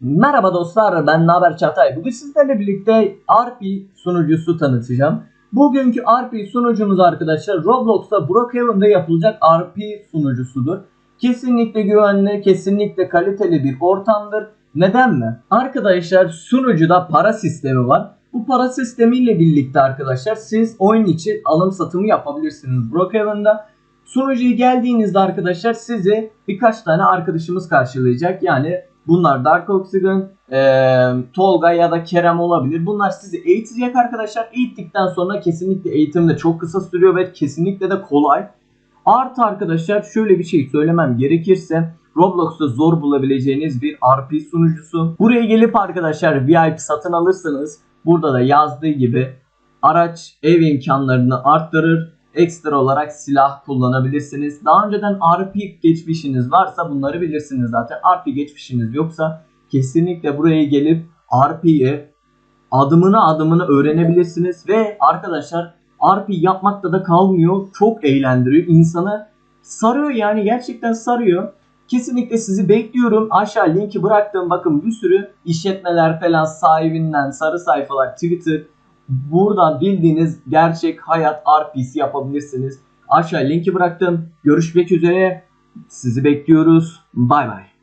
Merhaba dostlar ben Naber Çatay. Bugün sizlerle birlikte RP sunucusu tanıtacağım. Bugünkü RP sunucumuz arkadaşlar Roblox'ta Brookhaven'da yapılacak RP sunucusudur. Kesinlikle güvenli, kesinlikle kaliteli bir ortamdır. Neden mi? Arkadaşlar sunucuda para sistemi var. Bu para sistemiyle birlikte arkadaşlar siz oyun için alım satımı yapabilirsiniz Brookhaven'da. Sunucuya geldiğinizde arkadaşlar sizi birkaç tane arkadaşımız karşılayacak. Yani bunlar Dark Oxygen, eee, Tolga ya da Kerem olabilir. Bunlar sizi eğitecek arkadaşlar. Eğittikten sonra kesinlikle eğitim de çok kısa sürüyor ve kesinlikle de kolay. Artı arkadaşlar şöyle bir şey söylemem gerekirse Roblox'ta zor bulabileceğiniz bir RP sunucusu. Buraya gelip arkadaşlar VIP satın alırsanız burada da yazdığı gibi araç ev imkanlarını arttırır. Ekstra olarak silah kullanabilirsiniz. Daha önceden RP geçmişiniz varsa bunları bilirsiniz zaten. RP geçmişiniz yoksa kesinlikle buraya gelip RP'yi adımını adımını öğrenebilirsiniz ve arkadaşlar RP yapmakta da kalmıyor. Çok eğlendiriyor. insanı sarıyor yani gerçekten sarıyor. Kesinlikle sizi bekliyorum. Aşağı linki bıraktım. Bakın bir sürü işletmeler falan sahibinden sarı sayfalar, Twitter. Buradan bildiğiniz gerçek hayat RP'si yapabilirsiniz. Aşağı linki bıraktım. Görüşmek üzere. Sizi bekliyoruz. Bay bay.